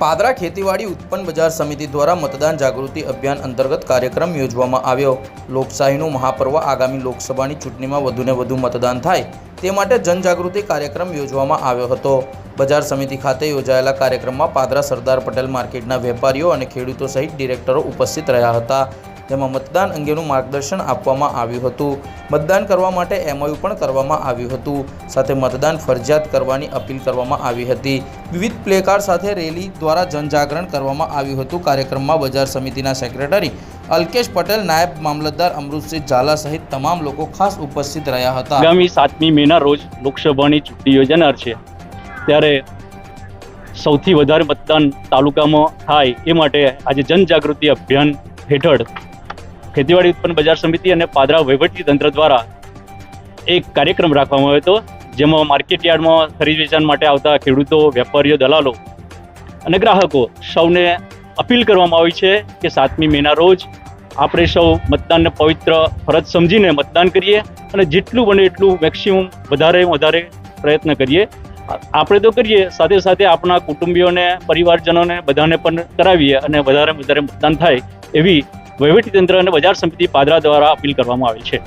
પાદરા ખેતીવાડી ઉત્પન્ન બજાર સમિતિ દ્વારા મતદાન જાગૃતિ અભિયાન અંતર્ગત કાર્યક્રમ યોજવામાં આવ્યો. લોકશાહીનું મહાપર્વ આગામી લોકસભાની ચૂંટણીમાં વધુને વધુ મતદાન થાય તે માટે જનજાગૃતિ કાર્યક્રમ યોજવામાં આવ્યો હતો. બજાર સમિતિ ખાતે યોજાયેલા કાર્યક્રમમાં પાદરા સરદાર પટેલ માર્કેટના વેપારીઓ અને ખેડૂતો સહિત ડિરેક્ટરો ઉપસ્થિત રહ્યા હતા. જેમાં મતદાન અંગેનું માર્ગદર્શન આપવામાં આવ્યું હતું. મતદાન કરવા માટે એમઓયુ પણ કરવામાં આવ્યું હતું. સાથે મતદાન ફરજિયાત કરવાની અપીલ કરવામાં આવી હતી. વિવિધ પ્લેકાર્ડ સાથે રેલી દ્વારા જનજાગરણ કરવામાં આવ્યું હતું. કાર્યક્રમમાં બજાર સમિતિના સેક્રેટરી અલ્કેશ પટેલ, નાયબ મામલતદાર અમૃતસિંહ ઝાલા સહિત તમામ લોકો ખાસ ઉપસ્થિત રહ્યા હતા. આગામી સાતમી મેના રોજ લોકસભાની ચૂંટણી યોજાનાર છે. ત્યારે સૌથી વધારે મતદાન તાલુકામાં થાય એ માટે આજે જનજાગૃતિ અભિયાન હેઠળ ખેતીવાડી ઉત્પન્ન બજાર સમિતિ અને પાદરા વહીવટી તંત્ર દ્વારા એક કાર્યક્રમ રાખવામાં આવ્યો હતો, જેમાં માર્કેટ યાર્ડમાં ખરીદ વેચાણ માટે આવતા ખેડૂતો, વેપારીઓ, દલાલો અને ગ્રાહકો સૌને અપીલ કરવામાં આવી છે કે સાતમી મેના રોજ આપણે સૌ મતદાનને પવિત્ર ફરજ સમજીને મતદાન કરીએ અને જેટલું બને એટલું મેક્સિમમ વધારે વધારે પ્રયત્ન કરીએ. આપણે તો કરીએ, સાથે સાથે આપણા કુટુંબીઓને, પરિવારજનોને બધાને પણ કરાવીએ અને વધારે વધારે મતદાન થાય એવી વહીવટીતંત્ર અને બજાર સમિતિ પાદરા દ્વારા અપીલ કરવામાં આવી છે.